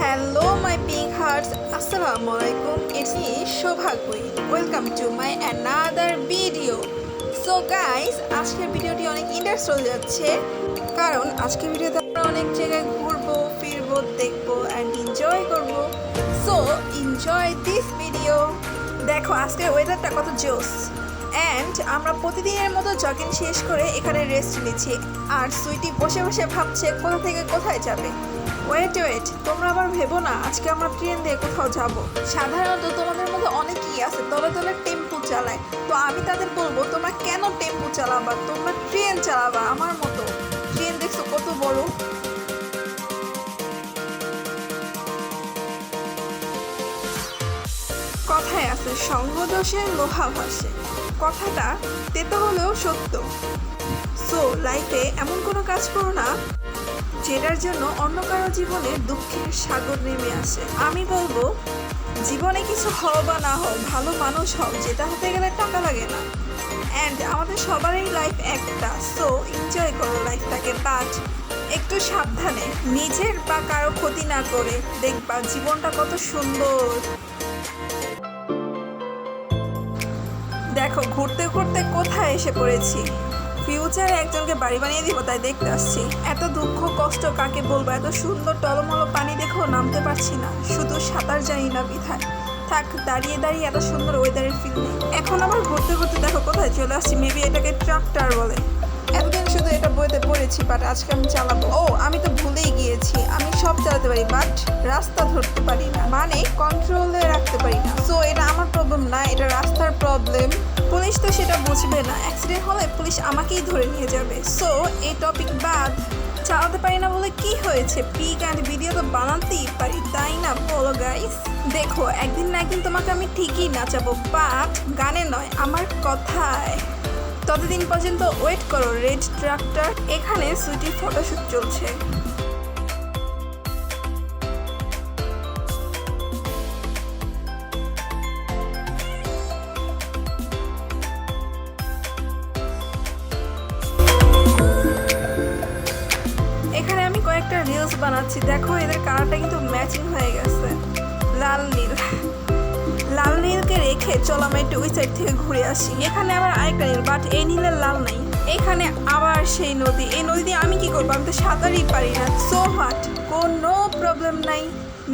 Hello my pink hearts আসসালামু আলাইকুম it's me queen welcome to my another video so guys আজকের ভিডিওটি অনেক ইন্টারেস্ট হয়ে যাচ্ছে। কারণ আজকের ভিডিওতে আমরা অনেক জায়গায় ঘুরবো। দেখব অ্যান্ড এনজয় করব। সো এনজয় দিস ভিডিও দেখো, আজকের ওয়েদারটা কত জোস অ্যান্ড আমরা প্রতিদিনের মতো জগিং শেষ করে এখানে রেস্ট নিচ্ছি। আর সুইটি বসে বসে ভাবছে, কোথা থেকে কোথায় যাবে? ওয়েট ওয়েট তোমরা আবার ভেবো না, আজকে আমরা ট্রেন দিয়ে কোথাও যাব। সাধারণত তোমাদের মধ্যে অনেকেই আছে, দলে দলে টেম্পু চালায়। তো আমি তাদের বলব, তোমরা কেন টেম্পু চালাবা? তোমরা ট্রেন চালাবা, আমার মতো। ট্রেন দেখছ কত বড়? সঙ্গদোষে লোহা ভাসে কথাটা তেতো হলেও সত্য। সো লাইফে এমন কোনো কাজ করো না, যেটার জন্য অন্য কারও জীবনে দুঃখের সাগর নেমে আসে। আমি বলব, জীবনে কিছু হও বা না হও, ভালো মানুষ হও, যেটা হতে গেলে টাকা লাগে না। অ্যান্ড আমাদের সবারই লাইফ একটা। সো এনজয় করো লাইফটাকে বাট একটু সাবধানে, নিজের বা কারও ক্ষতি না করে দেখবা জীবনটা কত সুন্দর। দেখো, ঘুরতে ঘুরতে কোথায় এসে পড়েছি? ফিউচারে একজনকে বাড়ি বানিয়ে দিব, তাই দেখতে আসছি। এত দুঃখ, কষ্ট কাকে বলব? এত সুন্দর টলমলো পানি দেখো নামতে পারছি না। শুধু সাঁতার জানি না, বিধায়। থাক, দাঁড়িয়ে দাঁড়িয়ে এত সুন্দর ওয়েদারের ফিল এখন আবার ঘুরতে ঘুরতে দেখো, কোথায় চলে আসছি? মেবি এটাকে ট্রাক্টার বলে। এতদিন শুধু এটা বইতে পড়েছি বাট আজকে আমি চালাবো। ও, আমি তো ভুলেই গিয়েছি। আমি সব চালাতে পারি বাট রাস্তা ধরতে পারি না। মানে কন্ট্রোলে রাখতে পারি না। সো এটা আমার প্রবলেম না, এটা রাস্তার প্রবলেম পুলিশ তো সেটা বুঝবে না। অ্যাক্সিডেন্ট হলে পুলিশ আমাকেই ধরে নিয়ে যাবে। সো এই টপিক বাদ, চালাতে পারি না বলে কি হয়েছে? পিক অ্যান্ড ভিডিও তো বানাতেই পারি, তাই না বলো গাইস দেখো, একদিন না একদিন তোমাকে আমি ঠিকই নাচাবো বাট গানে নয়, আমার কথায়। ততদিন পর্যন্ত ওয়েট করো, রেড ট্রাক্টর। এখানে সুইটির ফটোশ্যুট চলছে। এখানে আমি কয়েকটা রিলস বানাচ্ছি। দেখো, এদের কালারটা কিন্তু ম্যাচিং হয়ে গেছে। লাল নীল। লাল নীলকে রেখে চলো আমরা একটু ওই সাইড থেকে ঘুরে আসি। এখানে আবার আরেকটা নীল বাট এই নীলের লাল নাই। এখানে আবার সেই নদী। এই নদী আমি কি করব? আমি তো সাঁতারই পারি না। সো হাট কোনো প্রবলেম নাই।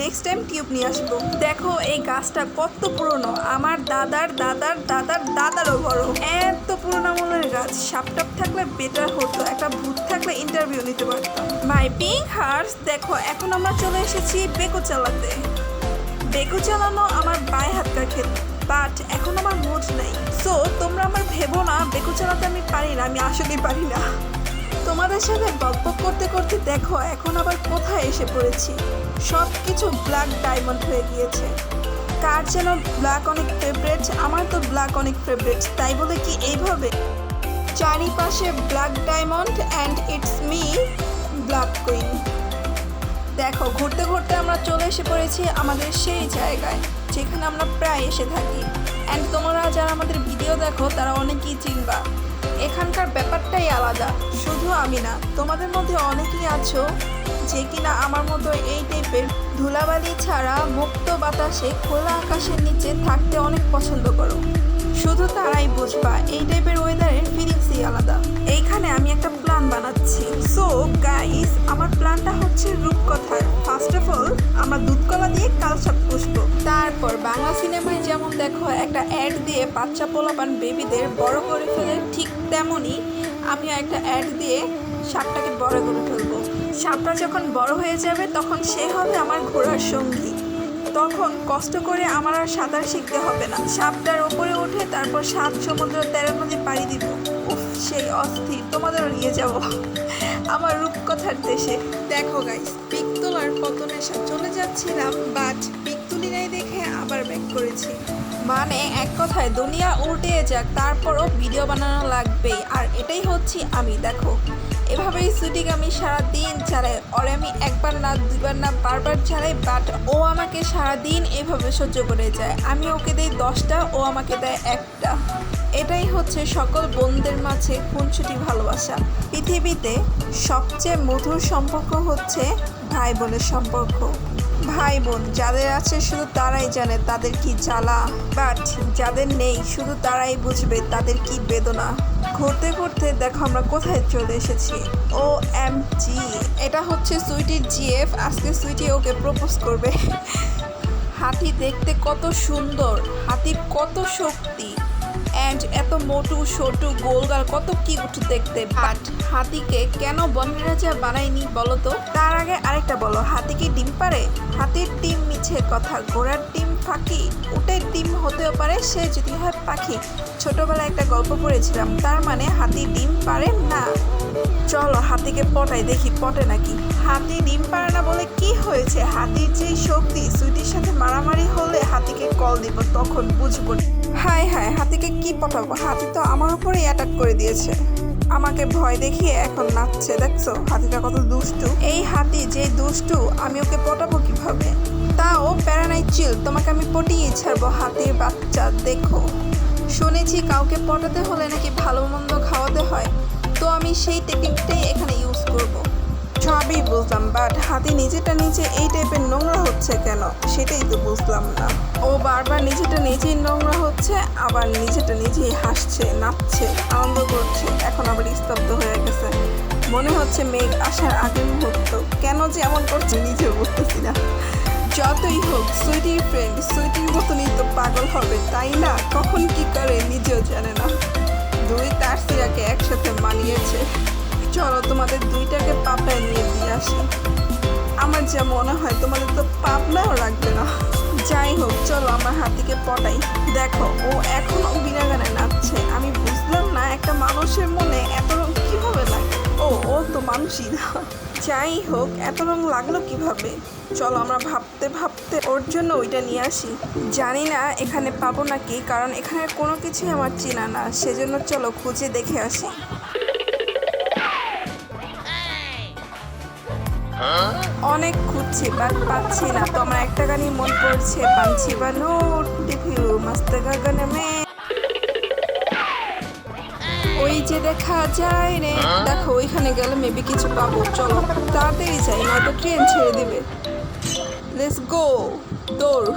নেক্সট টাইম টিউব নিয়ে আসব। দেখো এই গাছটা কত পুরনো। আমার দাদার দাদার দাদার, দাদারও বড়। এত পুরনো আমলের গাছ। সাপটাপ থাকলে বেটার হতো। একটা ভূত থাকলে ইন্টারভিউ নিতে পারতাম। মাই পিঙ্ক হার্স দেখো, এখন আমরা চলে এসেছি বেকো বেকু চালানো আমার বাই হাতকার ক্ষেত বাট এখন আমার মুড নেই। সো তোমরা আমার ভেবো না বেকু চালাতে আমি পারি না, আমি আসলেই পারি না। তোমাদের সাথে গল্প করতে করতে দেখো, এখন আবার কোথায় এসে পড়েছি। সব কিছু ব্ল্যাক ডায়মন্ড হয়ে গিয়েছে। কার যেন ব্ল্যাক অনেক ফেভারেট আমার তো ব্ল্যাক অনেক ফেভারেট তাই বলে কি এইভাবে? চারিপাশে black diamond and it's me black queen দেখো, ঘুরতে ঘুরতে আমরা চলে এসে পড়েছি আমাদের সেই জায়গায়, যেখানে আমরা প্রায় এসে থাকি। অ্যান্ড তোমরা যারা আমাদের ভিডিও দেখো, তারা অনেকেই চিনবা। এখানকার ব্যাপারটাই আলাদা, শুধু আমি না, তোমাদের মধ্যে অনেকেই আছো যে কিনা আমার মতো এই টাইপের ধুলাবালি ছাড়া মুক্ত বাতাসে খোলা আকাশের নিচে থাকতে অনেক পছন্দ করো। শুধু তারাই বুঝবা, এই টাইপের ওয়েদারের ফিলিংসই আলাদা। এইখানে আমি একটা প্ল্যান বানাচ্ছি। সো গাইস আমার প্ল্যানটা হচ্ছে রূপকথার। ফার্স্ট অফ অল আমরা দুধকলা দিয়ে কালসাপ পুষবো। তারপর বাংলা সিনেমায় যেমন দেখো, একটা অ্যাড দিয়ে বাচ্চা পোলাপান বেবিদের বড় করে ফেলে, ঠিক তেমনই আমিও একটা অ্যাড দিয়ে সাপটাকে বড় করে ফেলব। সাপটা যখন বড় হয়ে যাবে, তখন সে হবে আমার ঘোড়ার সঙ্গী। তখন কষ্ট করে আমার আর সাঁতার শিখতে হবে না। সাপটার ওপরে উঠে তারপর সাত সমুদ্র তেরো নদী পাড়ি দিব। উফ, সেই অস্থির, তোমাদেরও নিয়ে যাব। আমার রূপকথার দেশে। দেখো গাইস পিক তোলার কত চলে যাচ্ছিলাম বাট পিক তুলি নাই দেখে আবার ব্যাক করেছি। মানে এক কথায়, দুনিয়া উল্টে যাক, তারপরও ভিডিও বানানো লাগবেই। আর এটাই হচ্ছে আমি, দেখো। এভাবেই সুইটিকে আমি সারা দিন চালাই। ওরে আমি একবার না দুবার না, বারবার চালাই বাট ও আমাকে সারা দিন এভাবে সহ্য করে যায়। আমি ওকে দেই দশটা, ও আমাকে দেয় একটা। এটাই হচ্ছে সকল বোনদের মাঝে খুনসুটি ভালোবাসা। পৃথিবীতে সবচেয়ে মধুর সম্পর্ক হচ্ছে ভাই বোনের সম্পর্ক। ভাই বোন যাদের আছে শুধু তারাই জানে তাদের কি জ্বালা। বাট যাদের নেই শুধু তারাই বুঝবে তাদের কি বেদনা। ঘুরতে ঘুরতে দেখো আমরা কোথায় চলে এসেছি। ও এম জি এটা হচ্ছে সুইটির জিএফ আজকে সুইটি ওকে প্রপোজ করবে। হাতি দেখতে কত সুন্দর হাতির কত শক্তি। অ্যান্ড এত মোটু ছোটু গোলগাল, কত কিউট দেখতে। বাট হাতিকে কেন বনরাজা বানায়নি বলো তো তার আগে আরেকটা বলো, হাতি কি ডিম পারে হাতির ডিম মিছে কথা, ঘোড়ার ডিম ফাঁকি। উটের ডিম হতেও পারে, সে যদি হয় পাখি। ছোটবেলায় একটা গল্প পড়েছিলাম, তার মানে হাতি ডিম পারে না। চলো হাতিকে পটাই দেখি, পটে নাকি? হাতি ডিম পারে না বলে কি হয়েছে? হাতির যে শক্তি, সুইটির সাথে মারামারি হলে হাতিকে কল দিব, তখন বুঝব হায় হায় হাতিকে কি পটাবো? হাতি তো আমার উপরেই অ্যাটাক করে দিয়েছে। আমাকে ভয় দেখিয়ে এখন নাচছে, দেখছ? হাতিটা কত দুষ্টু। এই হাতি যে দুষ্টু, আমি ওকে পটাবো কীভাবে? তাও প্যারানাই চিল তোমাকে আমি পটিয়ে ছাড়বো, হাতির বাচ্চা, দেখো। শুনেছি কাউকে পটাতে হলে নাকি ভালো মন্দ খাওয়াতে হয়। তো আমি সেই টেকনিকটাই এখানে ইউজ করব। সবই বুঝলাম বাট হাতি নিজেটা নিজে এই টাইপের নোংরা হচ্ছে কেন? সেটাই তো বুঝলাম না। ও বারবার নিজেটা নিজেই নোংরা হচ্ছে, আবার নিজেটা নিজেই হাসছে, নাচছে, আনন্দ করছে, এখন আবার স্তব্ধ হয়ে গেছে। মনে হচ্ছে মেঘ আসার আগের মুহূর্ত। কেন যে এমন করছে নিজেও বুঝতেছি না। যতই হোক, সুইটির ফ্রেন্ড সুইটির মতনই তো পাগল হবে, তাই না? কখন কি করে নিজেও জানে না। দুই তার সিরাকে একসাথে মানিয়েছে। চলো, তোমাদের দুইটাকে পাপড়ায় নিয়ে দিয়ে আসি। আমার যা মনে হয়, তোমাদের তো পাপনাও লাগবে না। যাই হোক, চলো, আমার হাতিকে পটাই। দেখো, ও এখনও বিনা গানে নাচছে। আমি বুঝলাম না, একটা মানুষের মনে এত রং কীভাবে লাগে? ও ও তো মানুষই না। যাই হোক, এত রং লাগল কীভাবে? চলো, আমরা ভাবতে ভাবতে ওর জন্য ওইটা নিয়ে আসি। জানি না এখানে পাবো নাকি, কারণ এখানে কোনো কিছুই আমার চেনা না। সেজন্য চলো, খুঁজে দেখে আসি। অনেক খুঁজছি বাট পাচ্ছি না। তো আমার একটা গানই মন পড়ছে পাঞ্ছি বা নোট টিভিউ মাস্তে গাগানে মে। ওই যে দেখা যায় রে, দেখো, ওইখানে গেলে মেবি কিছু পাবো, চলো। তাড়াতাড়ি যাই, নয়তো ট্রেন ছেড়ে দিবে। লেটস গো দৌড়।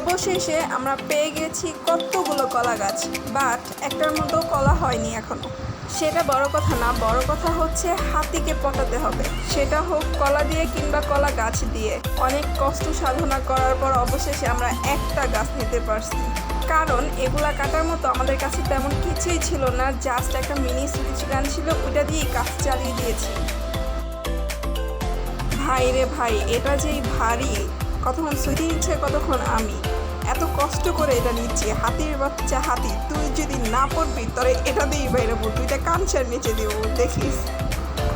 অবশেষে আমরা পেয়ে গেছি কতগুলো কলা গাছ, বাট একটার মতো কলা হয়নি এখনও। সেটা বড় কথা না, বড় কথা হচ্ছে হাতিকে পটাতে হবে। সেটা হোক কলা দিয়ে কিংবা কলা গাছ দিয়ে। অনেক কষ্ট সাধনা করার পর অবশেষে আমরা একটা গাছ নিতে পারছি। কারণ এগুলা কাটার মতো আমাদের কাছে তেমন কিছুই ছিল না জাস্ট একটা মিনি সুইচ গান ছিল, ওইটা দিয়েই কাজ চালিয়ে দিয়েছি। ভাই রে ভাই, এটা যেই ভারী, কতক্ষণ সুইটি নিচ্ছে কতক্ষণ আমি। এত কষ্ট করে এটা নিচ্ছি। হাতির বাচ্চা হাতি তুই যদি না পড়বি তবে এটা দিয়েই বাইরেবো তুইটা কাঞ্চার নিচে দিব দেখিস।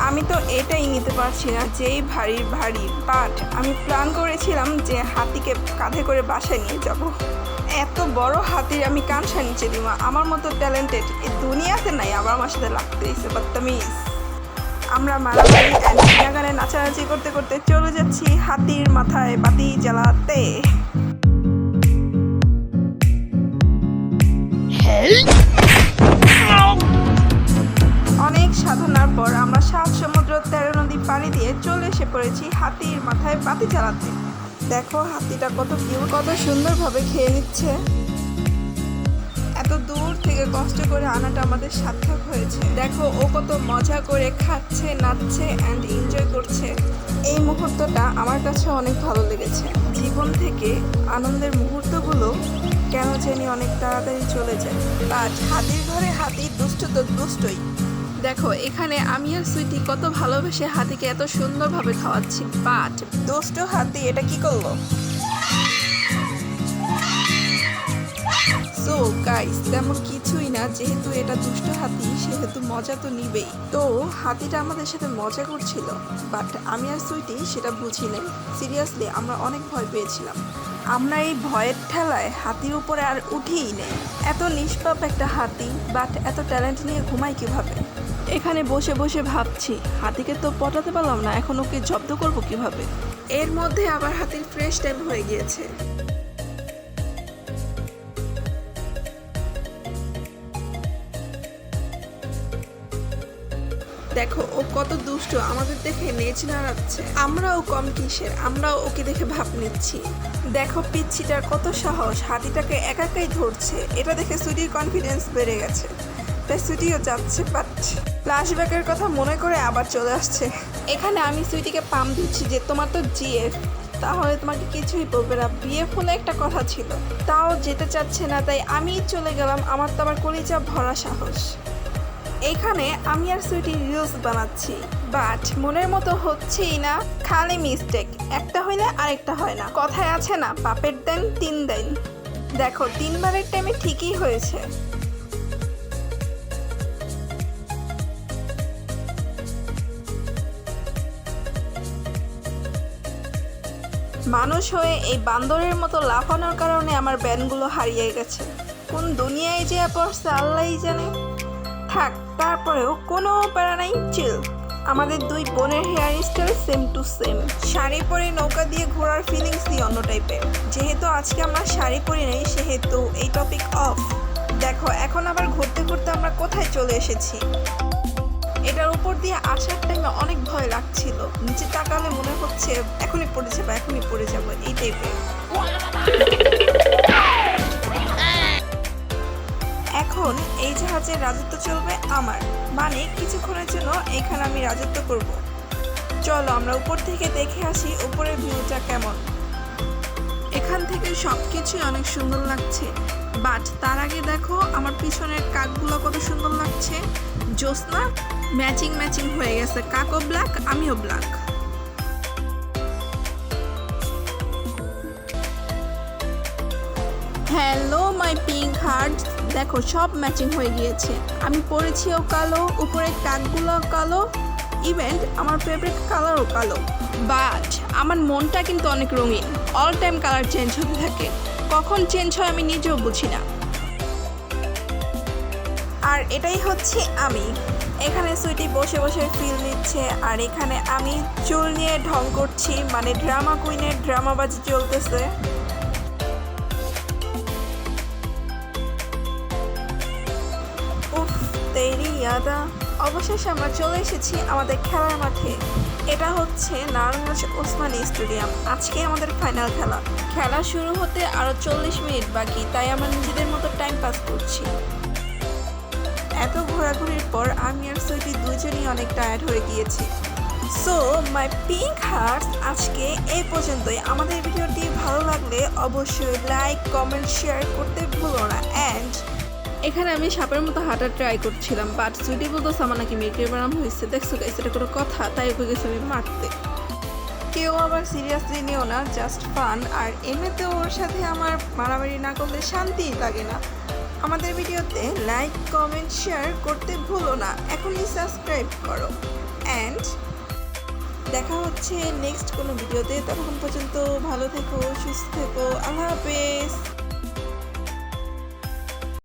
আমি তো এটাই নিতে পারছি না যেই ভারী ভারী বাট আমি প্ল্যান করেছিলাম যে হাতিকে কাঁধে করে বাসায় নিয়ে যাব। এত বড় হাতির আমি কাঞ্চা নিচে দিব। আমার মতো ট্যালেন্টেড এই দুনিয়াতে নাই আবার আমার সাথে লাগতেইছে বদতামিজ। আমরা মারামারি অ্যান্ড গানে নাচানাচি করতে করতে চলে যাচ্ছি হাতির মাথায় বাতি জ্বালাতে। অনেক সাধনার পর আমরা সাত সমুদ্র তেরো নদী পাড়ি দিয়ে চলে এসে পড়েছি হাতির মাথায় বাতি জ্বালাতে। দেখো, হাতিটা কত কিউ কত সুন্দরভাবে খেয়ে নিচ্ছে। এত দূর থেকে কষ্ট করে আনাটা আমাদের সার্থক হয়েছে। দেখো, ও কত মজা করে খাচ্ছে, নাচছে অ্যান্ড এনজয় করছে। এই মুহূর্তটা আমার কাছে অনেক ভালো লেগেছে। জীবন থেকে আনন্দের মুহূর্তগুলো কেন জানি অনেক তাড়াতাড়ি চলে যায়। বাট হাতির ঘরে হাতি দুষ্ট তো দুষ্টই। দেখো, এখানে আমি আর সুইটি কত ভালোবেসে হাতিকে এত সুন্দরভাবে খাওয়াচ্ছি। বাট দুষ্ট হাতি, এটা কি করল? সো গাইস তেমন কিছুই না। যেহেতু এটা দুষ্ট হাতি, সেহেতু মজা তো নিবেই। তো, হাতিটা আমাদের সাথে মজা করছিল বাট আমি আর সুইটি সেটা বুঝি নাই। সিরিয়াসলি আমরা অনেক ভয় পেয়েছিলাম। আমরা এই ভয়ের ঠেলায় হাতির উপরে আর উঠিই নেই। এত নিষ্পাপ একটা হাতি বাট এত ট্যালেন্ট নিয়ে ঘুমাই কীভাবে? এখানে বসে বসে ভাবছি, হাতিকে তো পটাতে পারলাম না, এখন ওকে জব্দ করব কীভাবে? এর মধ্যে আবার হাতির ফ্রেশ টাইম হয়ে গিয়েছে। দেখো, ও কত দুষ্ট, আমাদের দেখে নেচ নাড়াচ্ছে আমরাও কম কিসের, আমরাও ওকে দেখে ভাব নিচ্ছি। দেখো, পিচ্ছিটার কত সাহস, হাতিটাকে একাকাই ধরছে। এটা দেখে সুইটির কনফিডেন্স বেড়ে গেছে। তাই সুইটিও যাচ্ছে বাট ফ্ল্যাশব্যাকের কথা মনে করে আবার চলে আসছে। এখানে আমি সুইটিকে পাম দিচ্ছি যে, তোমার তো জিএফ তাহলে তোমাকে কিছুই বলবে না। বিয়ে হলে একটা কথা ছিল। তাও যেতে চাচ্ছে না, তাই আমি চলে গেলাম। আমার তো আবার কলিজা ভরা সাহস। এখানে আমি আর সুইটি রিলস বানাচ্ছি, বাট মনের মতো হচ্ছেই না। খালি মিস্টেক একটা হইলে আরেকটা হয় না। কথায় আছে না, বাপের দেন, তিন দেন। দেখো, তিনবারের টাইমে ঠিকই হয়েছে। মানুষ হয়ে এই বান্দরের মতো লাফানোর কারণে আমার ব্যানগুলো হারিয়ে গেছে। কোন দুনিয়ায় যে পড়ছে, আল্লাহই জানে। থাক, তারপরেও কোনো প্যারা নাই চিল আমাদের দুই বোনের hair style same to same sari পরে নৌকা দিয়ে ঘোরার ফিলিংসই অন্য টাইপের যেহেতু আজকে আমরা শাড়ি পরি নেই, সেহেতু এই টপিক অফ দেখো, এখন আবার ঘুরতে ঘুরতে আমরা কোথায় চলে এসেছি? এটার উপর দিয়ে আসার টাইমে অনেক ভয় লাগছিল। নিচে তাকালে মনে হচ্ছে, এখনই পড়ে যাব, এখনই পড়ে যাব, এই টাইপের এই জাহাজের রাজত্ব চলবে আমার। মানে কিছুক্ষণের জন্য এখানে আমি রাজত্ব করব। চলো আমরা উপর থেকে দেখে আসি উপরের ভিউটা কেমন। এখান থেকে সব কিছুই অনেক সুন্দর লাগছে। বাট তার আগে দেখো, আমার পিছনের কাকগুলো কত সুন্দর লাগছে। জ্যোৎস্না, ম্যাচিং ম্যাচিং হয়ে গেছে। কাকও ব্ল্যাক আমিও black hello my pink heart দেখো, সব ম্যাচিং হয়ে গিয়েছে। আমি পরেছিও কালো উপরে কাকগুলো কালো ইভেন্ট আমার ফেভারিট কালারও কালো। বাট আমার মনটা কিন্তু অনেক রঙিন। অল টাইম কালার চেঞ্জ হতে থাকে। কখন চেঞ্জ হয় আমি নিজেও বুঝি না। আর এটাই হচ্ছে আমি। এখানে সুইটি বসে বসে ফিল নিচ্ছে, আর এখানে আমি চুল নিয়ে ঢং করছি মানে ড্রামা কুইনের ড্রামাবাজি চলতেছে। ইয়াদা, অবশেষে আমরা চলে এসেছি আমাদের খেলার মাঠে। এটা হচ্ছে নারায়ণগঞ্জ ওসমানী স্টেডিয়াম। আজকে আমাদের ফাইনাল খেলা। খেলা শুরু হতে আরও চল্লিশ মিনিট বাকি, তাই আমরা নিজেদের মতো টাইম পাস করছি। এত ঘোরাঘুরির পর আমি আর সুইটি দুজনই অনেক টায়ার্ড হয়ে গিয়েছি। সো মাই পিঙ্ক হার্টস আজকে এই পর্যন্তই। আমাদের ভিডিওটি ভালো লাগলে অবশ্যই লাইক কমেন্ট শেয়ার করতে ভুলো না। অ্যান্ড এখানে আমি সাপের মতো হাঁটার ট্রাই করছিলাম বাট সুইটি বলতো আমার নাকি মেয়েকে বানাম হয়েছে দেখছ গাইস এটা কোনো কথা, তাই ওকে গেছে আমি মারতে। কেউ আবার সিরিয়াসলি নিও না জাস্ট ফান আর এমনিতে ওর সাথে আমার মারামারি না করলে শান্তিই লাগে না। আমাদের ভিডিওতে লাইক কমেন্ট শেয়ার করতে ভুলো না, এখনই সাবস্ক্রাইব করো। অ্যান্ড দেখা হচ্ছে নেক্সট কোনো ভিডিওতে তখন পর্যন্ত ভালো থেকো, সুস্থ থেকো, আল্লাহ হাফেজ।